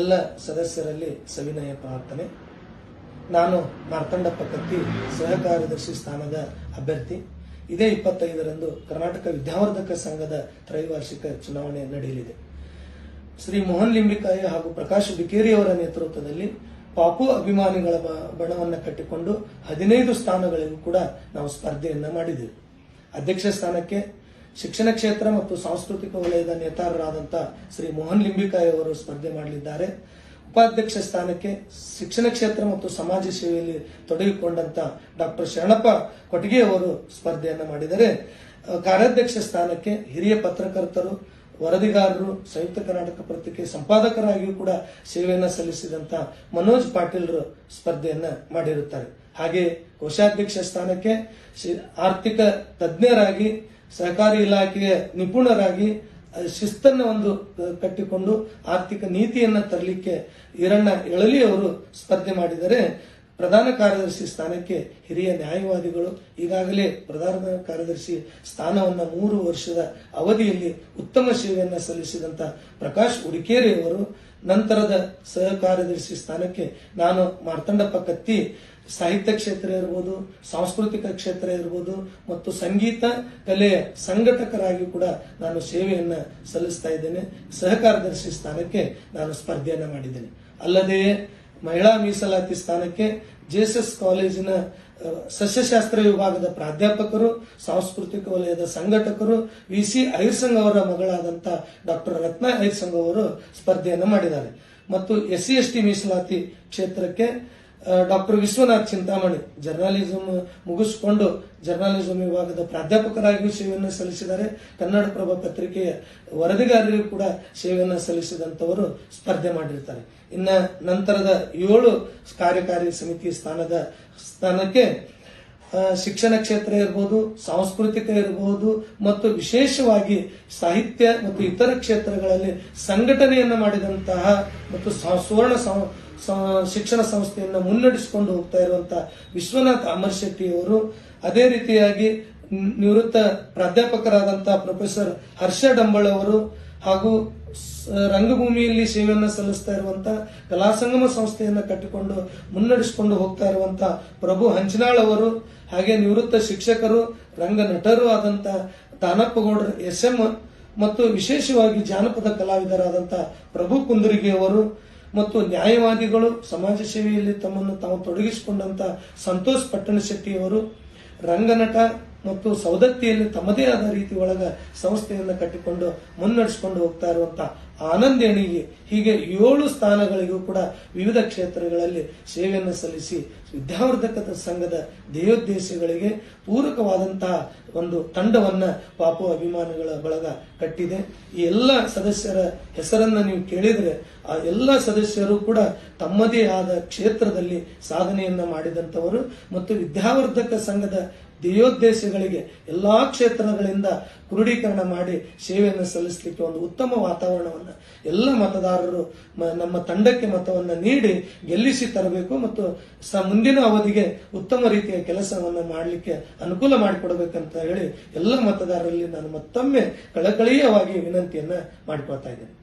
ಎಲ್ಲ ಸದಸ್ಯರಲ್ಲಿ ಸವಿನಯ ಪ್ರಾರ್ಥನೆ ನಾನು ಮಾರ್ತಂಡಪ್ಪ ಕತ್ತಿ ಸಹ ಕಾರ್ಯದರ್ಶಿ ಸ್ಥಾನದ ಅಭ್ಯರ್ಥಿ. ಇದೇ ಇಪ್ಪತ್ತೈದರಂದು ಕರ್ನಾಟಕ ವಿದ್ಯಾವರ್ಧಕ ಸಂಘದ ತ್ರೈವಾರ್ಷಿಕ ಚುನಾವಣೆ ನಡೆಯಲಿದೆ. ಶ್ರೀ ಮೋಹನ್ ಲಿಂಬಿಕಾಯಿ ಹಾಗೂ ಪ್ರಕಾಶ್ ಬಿಕೇರಿ ಅವರ ನೇತೃತ್ವದಲ್ಲಿ ಪಾಪು ಅಭಿಮಾನಿಗಳ ಬಣವನ್ನು ಕಟ್ಟಿಕೊಂಡು ಹದಿನೈದು ಸ್ಥಾನಗಳಿಗೂ ಕೂಡ ನಾವು ಸ್ಪರ್ಧೆಯನ್ನು ಮಾಡಿದೆವು ಅಧ್ಯಕ್ಷ ಸ್ಥಾನಕ್ಕೆ ಶಿಕ್ಷಣ ಕ್ಷೇತ್ರ ಮತ್ತು ಸಾಂಸ್ಕೃತಿಕ ವಲಯದ ನೇತಾರರಾದಂಥ ಶ್ರೀ ಮೋಹನ್ ಲಿಂಬಿಕಾಯಿ ಅವರು ಸ್ಪರ್ಧೆ ಮಾಡಲಿದ್ದಾರೆ. ಉಪಾಧ್ಯಕ್ಷ ಸ್ಥಾನಕ್ಕೆ ಶಿಕ್ಷಣ ಕ್ಷೇತ್ರ ಮತ್ತು ಸಮಾಜ ಸೇವೆಯಲ್ಲಿ ತೊಡಗಿಕೊಂಡಂತ ಡಾಕ್ಟರ್ ಶರಣಪ್ಪ ಕೊಟಗಿ ಅವರು ಸ್ಪರ್ಧೆಯನ್ನು ಮಾಡಿದರೆ ಕಾರ್ಯಾಧ್ಯಕ್ಷ ಸ್ಥಾನಕ್ಕೆ ಹಿರಿಯ ಪತ್ರಕರ್ತರು, ವರದಿಗಾರರು, ಸಂಯುಕ್ತ ಕರ್ನಾಟಕ ಪತ್ರಿಕೆ ಸಂಪಾದಕರಾಗಿಯೂ ಕೂಡ ಸೇವೆಯನ್ನು ಸಲ್ಲಿಸಿದಂತ ಮನೋಜ್ ಪಾಟೀಲ್ರು ಸ್ಪರ್ಧೆಯನ್ನು ಮಾಡಿರುತ್ತಾರೆ. ಹಾಗೆ ಕೋಶಾಧ್ಯಕ್ಷ ಸ್ಥಾನಕ್ಕೆ ಆರ್ಥಿಕ ತಜ್ಞರಾಗಿ ಸಹಕಾರಿ ಇಲಾಖೆಯ ನಿಪುಣರಾಗಿ ಶಿಸ್ತನ್ನು ಒಂದು ಕಟ್ಟಿಕೊಂಡು ಆರ್ಥಿಕ ನೀತಿಯನ್ನು ತರಲಿಕ್ಕೆ ಈರಣ್ಣ ಎಳಲಿ ಅವರು ಸ್ಪರ್ಧೆ ಮಾಡಿದರೆ ಪ್ರಧಾನ ಕಾರ್ಯದರ್ಶಿ ಸ್ಥಾನಕ್ಕೆ ಹಿರಿಯ ನ್ಯಾಯವಾದಿಗಳು ಈಗಾಗಲೇ ಪ್ರಧಾನ ಕಾರ್ಯದರ್ಶಿ ಸ್ಥಾನವನ್ನು ಮೂರು ವರ್ಷದ ಅವಧಿಯಲ್ಲಿ ಉತ್ತಮ ಸೇವೆಯನ್ನು ಸಲ್ಲಿಸಿದಂತ ಪ್ರಕಾಶ್ ಅವರು ನಂತರದ ಸಹ ಕಾರ್ಯದರ್ಶಿ ಸ್ಥಾನಕ್ಕೆ ನಾನು ಮಾರ್ತಂಡಪ್ಪ ಕತ್ತಿ ಸಾಹಿತ್ಯ ಕ್ಷೇತ್ರ ಇರ್ಬೋದು, ಸಾಂಸ್ಕೃತಿಕ ಕ್ಷೇತ್ರ ಇರ್ಬೋದು ಮತ್ತು ಸಂಗೀತ ಕಲೆಯ ಸಂಘಟಕರಾಗಿ ಕೂಡ ನಾನು ಸೇವೆಯನ್ನು ಸಲ್ಲಿಸ್ತಾ ಇದ್ದೇನೆ. ಸಹ ಕಾರ್ಯದರ್ಶಿ ಸ್ಥಾನಕ್ಕೆ ನಾನು ಸ್ಪರ್ಧೆಯನ್ನು ಮಾಡಿದ್ದೇನೆ. ಅಲ್ಲದೆ ಮಹಿಳಾ ಮೀಸಲಾತಿ ಸ್ಥಾನಕ್ಕೆ ಜೆಎಸ್ಎಸ್ ಕಾಲೇಜಿನ ಸಸ್ಯಶಾಸ್ತ್ರ ವಿಭಾಗದ ಪ್ರಾಧ್ಯಾಪಕರು, ಸಾಂಸ್ಕೃತಿಕ ವಲಯದ ಸಂಘಟಕರು ವಿ ಸಿ ಐರ್ಸಂಗ್ ಅವರ ಮಗಳಾದಂತ ಡಾಕ್ಟರ್ ರತ್ನ ಐರ್ಸಂಗ್ ಅವರು ಸ್ಪರ್ಧೆಯನ್ನು ಮಾಡಿದ್ದಾರೆ. ಮತ್ತು ಎಸ್ ಸಿ ಮೀಸಲಾತಿ ಕ್ಷೇತ್ರಕ್ಕೆ ಡಾಕ್ಟರ್ ವಿಶ್ವನಾಥ್ ಚಿಂತಾಮಣಿ ಜರ್ನಲಿಸಂ ಮುಗಿಸಿಕೊಂಡು ಜರ್ನಲಿಸಂ ವಿಭಾಗದ ಪ್ರಾಧ್ಯಾಪಕರಾಗಿಯೂ ಸೇವೆಯನ್ನು ಸಲ್ಲಿಸಿದ್ದಾರೆ. ಕನ್ನಡಪ್ರಭ ಪತ್ರಿಕೆಯ ವರದಿಗಾರರಿಗೂ ಕೂಡ ಸೇವೆಯನ್ನು ಸಲ್ಲಿಸಿದಂತವರು ಸ್ಪರ್ಧೆ ಮಾಡಿರ್ತಾರೆ. ಇನ್ನ ನಂತರದ ಏಳು ಕಾರ್ಯಕಾರಿ ಸಮಿತಿ ಸ್ಥಾನದ ಸ್ಥಾನಕ್ಕೆ ಶಿಕ್ಷಣ ಕ್ಷೇತ್ರ ಇರಬಹುದು ಸಾಂಸ್ಕೃತಿಕ ಇರಬಹುದು ಮತ್ತು ವಿಶೇಷವಾಗಿ ಸಾಹಿತ್ಯ ಮತ್ತು ಇತರ ಕ್ಷೇತ್ರಗಳಲ್ಲಿ ಸಂಘಟನೆಯನ್ನು ಮಾಡಿದಂತಹ ಮತ್ತು ಸುವರ್ಣ ಶಿಕ್ಷಣ ಸಂಸ್ಥೆಯನ್ನು ಮುನ್ನಡೆಸಿಕೊಂಡು ಹೋಗ್ತಾ ಇರುವಂತಹ ವಿಶ್ವನಾಥ್ ಅಮರ್ ಅವರು, ಅದೇ ರೀತಿಯಾಗಿ ನಿವೃತ್ತ ಪ್ರಾಧ್ಯಾಪಕರಾದಂತಹ ಪ್ರೊಫೆಸರ್ ಹರ್ಷ ಡಂಬಳ ಅವರು ಹಾಗೂ ರಂಗಭೂಮಿಯಲ್ಲಿ ಸೇವೆಯನ್ನು ಸಲ್ಲಿಸ್ತಾ ಇರುವಂತಹ ಕಲಾಸಂಗಮ ಸಂಸ್ಥೆಯನ್ನ ಕಟ್ಟಿಕೊಂಡು ಮುನ್ನಡೆಸಿಕೊಂಡು ಹೋಗ್ತಾ ಇರುವಂತಹ ಪ್ರಭು ಹಂಚನಾಳ್ ಅವರು, ಹಾಗೆ ನಿವೃತ್ತ ಶಿಕ್ಷಕರು, ರಂಗ ನಟರು ಆದಂತಹ ದಾನಪ್ಪಗೌಡರ ಎಸ್ ಎಂ ಮತ್ತು ವಿಶೇಷವಾಗಿ ಜಾನಪದ ಕಲಾವಿದರಾದಂತಹ ಪ್ರಭು ಕುಂದರಿಗೆ ಅವರು ಮತ್ತು ನ್ಯಾಯವಾದಿಗಳು ಸಮಾಜ ಸೇವೆಯಲ್ಲಿ ತಮ್ಮನ್ನು ತಾವು ತೊಡಗಿಸಿಕೊಂಡಂತ ಸಂತೋಷ್ ಪಟ್ಟಣ ಶೆಟ್ಟಿಯವರು ರಂಗನಟ ಮತ್ತು ಸೌದತ್ತಿಯಲ್ಲಿ ತಮ್ಮದೇ ಆದ ರೀತಿ ಒಳಗ ಸಂಸ್ಥೆಯನ್ನು ಕಟ್ಟಿಕೊಂಡು ಮುನ್ನಡೆಸಿಕೊಂಡು ಹೋಗ್ತಾ ಇರುವಂತ ಆನಂದೇಣಿಗೆ ಹೀಗೆ ಏಳು ಸ್ಥಾನಗಳಿಗೂ ಕೂಡ ವಿವಿಧ ಕ್ಷೇತ್ರಗಳಲ್ಲಿ ಸೇವೆಯನ್ನು ಸಲ್ಲಿಸಿ ವಿದ್ಯಾವರ್ಧಕ ಸಂಘದ ಧ್ಯೇಯೋದ್ದೇಶಗಳಿಗೆ ಪೂರಕವಾದಂತಹ ಒಂದು ತಂಡವನ್ನ ಪಾಪು ಅಭಿಮಾನಿಗಳ ಬಳಗ ಕಟ್ಟಿದೆ. ಈ ಎಲ್ಲ ಸದಸ್ಯರ ಹೆಸರನ್ನ ನೀವು ಕೇಳಿದ್ರೆ ಆ ಎಲ್ಲ ಸದಸ್ಯರು ಕೂಡ ತಮ್ಮದೇ ಆದ ಕ್ಷೇತ್ರದಲ್ಲಿ ಸಾಧನೆಯನ್ನ ಮಾಡಿದಂತವರು ಮತ್ತು ವಿದ್ಯಾವರ್ಧಕ ಸಂಘದ ಧ್ಯೇಯೋದ್ದೇಶಗಳಿಗೆ ಎಲ್ಲಾ ಕ್ಷೇತ್ರಗಳಿಂದ ಕ್ರೋಢೀಕರಣ ಮಾಡಿ ಸೇವೆಯನ್ನು ಸಲ್ಲಿಸಲಿಕ್ಕೆ ಒಂದು ಉತ್ತಮ ವಾತಾವರಣವನ್ನು ಎಲ್ಲ ಮತದಾರರು ನಮ್ಮ ತಂಡಕ್ಕೆ ಮತವನ್ನು ನೀಡಿ ಗೆಲ್ಲಿಸಿ ತರಬೇಕು ಮತ್ತು ಮುಂದಿನ ಅವಧಿಗೆ ಉತ್ತಮ ರೀತಿಯ ಕೆಲಸವನ್ನು ಮಾಡಲಿಕ್ಕೆ ಅನುಕೂಲ ಮಾಡಿಕೊಡಬೇಕಂತ ಹೇಳಿ ಎಲ್ಲ ಮತದಾರರಲ್ಲಿ ನಾನು ಮತ್ತೊಮ್ಮೆ ಕಳಕಳೀಯವಾಗಿ ವಿನಂತಿಯನ್ನ ಮಾಡಿಕೊಳ್ತಾ ಇದ್ದೇನೆ.